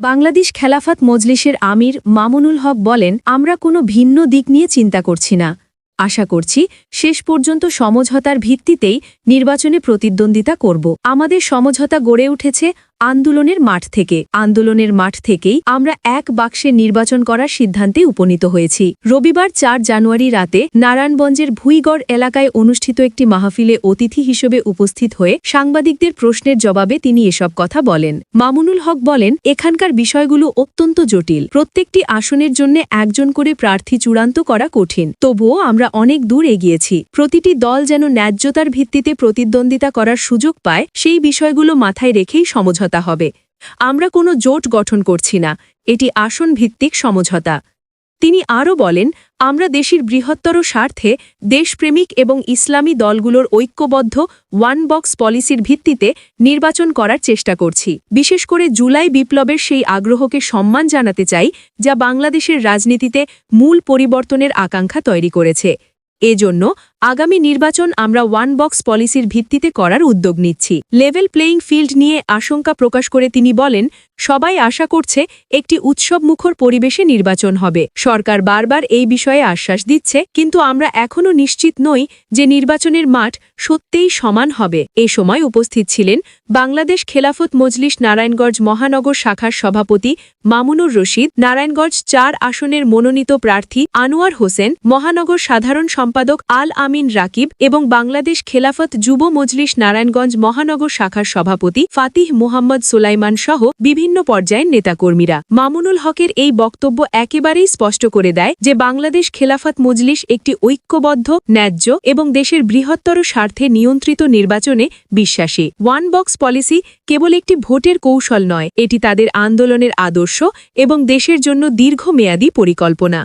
বাংলাদেশ খেলাফাত মজলিসের আমির মামুনুল হক বলেন, আমরা কোনো ভিন্ন দিক নিয়ে চিন্তা করছি না। আশা করছি শেষ পর্যন্ত সমঝোতার ভিত্তিতেই নির্বাচনে প্রতিদ্বন্দ্বিতা করব। আমাদের সমঝোতা গড়ে উঠেছে আন্দোলনের মাঠ থেকে। আন্দোলনের মাঠ থেকেই আমরা এক বাক্সে নির্বাচন করার সিদ্ধান্তে উপনীত হয়েছি। রবিবার চার জানুয়ারি রাতে নারায়ণগঞ্জের ভুইগড় এলাকায় অনুষ্ঠিত একটি মাহফিলে অতিথি হিসেবে উপস্থিত হয়ে সাংবাদিকদের প্রশ্নের জবাবে তিনি এসব কথা বলেন। মামুনুল হক বলেন, এখানকার বিষয়গুলো অত্যন্ত জটিল। প্রত্যেকটি আসনের জন্য একজন করে প্রার্থী চূড়ান্ত করা কঠিন। তবুও আমরা অনেক দূর এগিয়েছি। প্রতিটি দল যেন ন্যায্যতার ভিত্তিতে প্রতিদ্বন্দ্বিতা করার সুযোগ পায়, সেই বিষয়গুলো মাথায় রেখেই সমঝোতা হবে। আমরা কোনো জোট গঠন করছি না। এটি আসন ভিত্তিক সমঝোতা। তিনি আরও বলেন, আমরা দেশের বৃহত্তর স্বার্থে দেশপ্রেমিক এবং ইসলামী দলগুলোর ঐক্যবদ্ধ ওয়ান বক্স পলিসির ভিত্তিতে নির্বাচন করার চেষ্টা করছি। বিশেষ করে জুলাই বিপ্লবের সেই আগ্রহকে সম্মান জানাতে চাই, যা বাংলাদেশের রাজনীতিতে মূল পরিবর্তনের আকাঙ্ক্ষা তৈরি করেছে। এজন্য আগামী নির্বাচন আমরা ওয়ান বক্স পলিসির ভিত্তিতে করার উদ্যোগ নিচ্ছি। লেভেল প্লেয়িং ফিল্ড নিয়ে আশঙ্কা প্রকাশ করে তিনি বলেন, সবাই আশা করছে একটি উৎসবমুখর পরিবেশে নির্বাচন হবে। সরকার বারবার এই বিষয়ে আশ্বাস দিচ্ছে, কিন্তু আমরা এখনও নিশ্চিত নই যে নির্বাচনের মাঠ সত্যিই সমান হবে। এ সময় উপস্থিত ছিলেন বাংলাদেশ খেলাফত মজলিস নারায়ণগঞ্জ মহানগর শাখার সভাপতি মামুনুর রশিদ, নারায়ণগঞ্জ চার আসনের মনোনীত প্রার্থী আনোয়ার হোসেন, মহানগর সাধারণ সম্পাদক আল আমিন রাকিব এবং বাংলাদেশ খেলাফত যুব মজলিস নারায়ণগঞ্জ মহানগর শাখার সভাপতি ফাতিহ মোহাম্মদ সুলাইমান সহ বিভিন্ন পর্যায়ের নেতাকর্মীরা। মামুনুল হকের এই বক্তব্য একেবারেই স্পষ্ট করে দেয় যে বাংলাদেশ খেলাফত মজলিস একটি ঐক্যবদ্ধ, ন্যায্য এবং দেশের বৃহত্তর স্বার্থে নিয়ন্ত্রিত নির্বাচনে বিশ্বাসী। ওয়ান বক্স পলিসি কেবল একটি ভোটের কৌশল নয়, এটি তাদের আন্দোলনের আদর্শ এবং দেশের জন্য দীর্ঘমেয়াদী পরিকল্পনা।